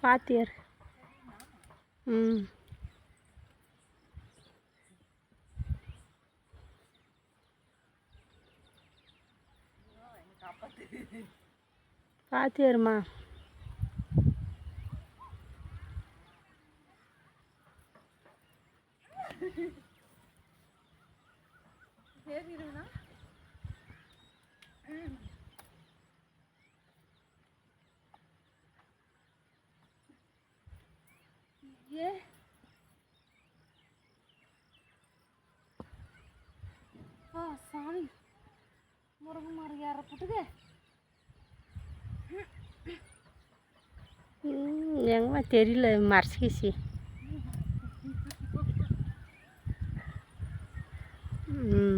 பாத்தியார். ம். பாத்தியாருமா. ஏ ஆ சாமி முருங்கை மரம் ஏற போட்டுது எங்கம்மா தெரியல மறைச்சிக்கிச்சு ம்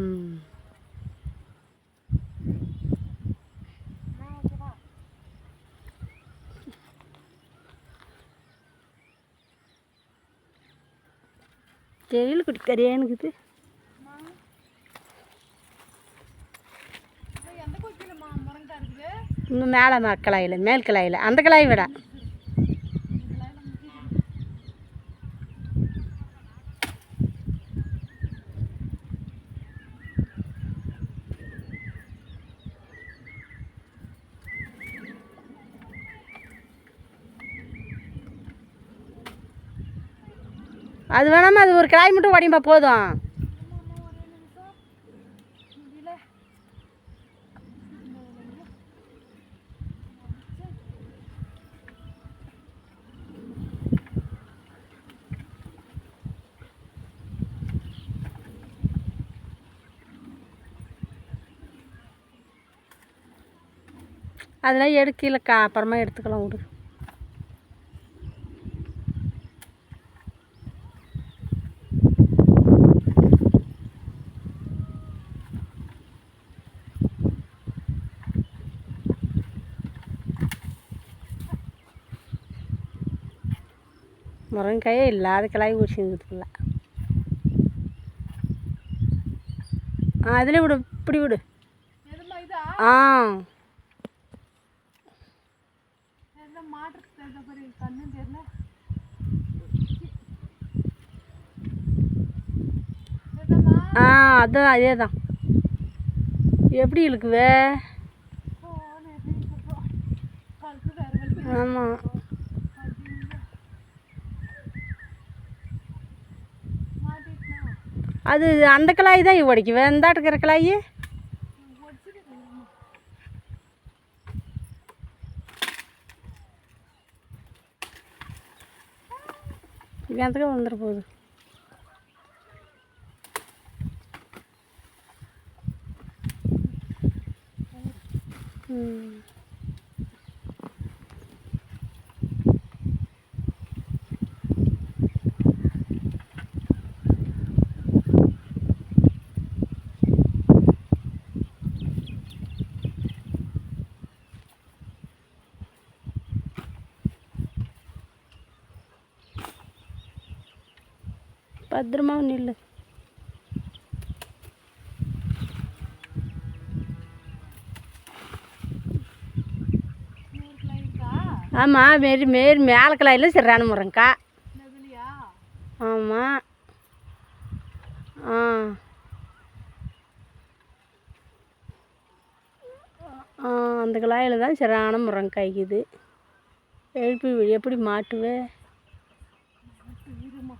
தெரியல குட்டி கரையானுக்குது இன்னும் மேலே மக்களாயில் மேல் கிளாயில். அந்த கிளாய் விட. அது வேணாமல் அது ஒரு கிளாய் மட்டும் உடையும்பா போதும். அதெல்லாம் எடுக்கலக்கா அப்புறமா எடுத்துக்கலாம் விடு. முருங்கைக்காயே இல்லாத கிளாய் குடிச்சுங்குதுல ஆ அதில் விடு இப்படி விடு. ஆ. ஆ அதான் அதே தான் எப்படி இழுக்குவே? ஆமாம் அது அந்த கிளாய் தான் உடைக்குவே இந்தாட்டு இருக்கிற கிளாய் இவன்த்துக்கு வந்துட போகுது ம் பத்திரமா நில்லு ஆமாம் மாரி மாரி மேலே கிளாயில் சரியான முருங்கக்கா. ஆமாம் ஆ. ஆ அந்த கிளாயில் தான் சரியான முருங்காய்க்குது எழுப்பி எப்படி மாட்டுவே இருமா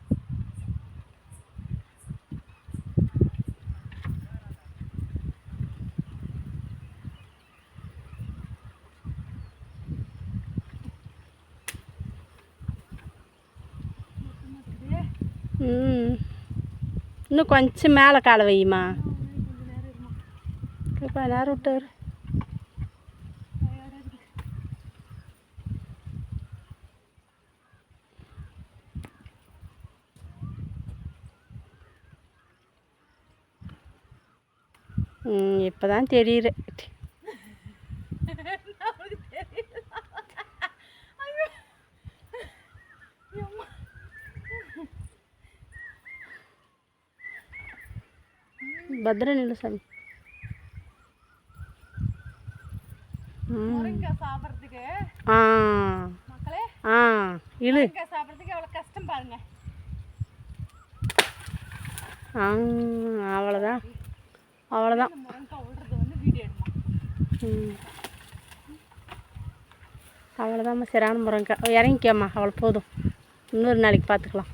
ம் இன்னும் கொஞ்சம் மேலே காலை வையுமா? கொஞ்ச நேரம் இப்போ நேரம் விட்டாரு ம் இப்போ தான் தெரியுற பத்திரம் நில்லு சாமி சாப்பிட்றதுக்கு ஆ. ஆ இழு. சாப்பிட்றதுக்கு எவ்வளோ கஷ்டம் பாருங்க. அவ்வளோதான் அவ்வளோதான் அவ்வளோதாம்மா சரியான முருங்கக்காய் இறங்கிக்கம்மா அவ்வளோ போதும். இன்னொரு நாளைக்கு பார்த்துக்கலாம்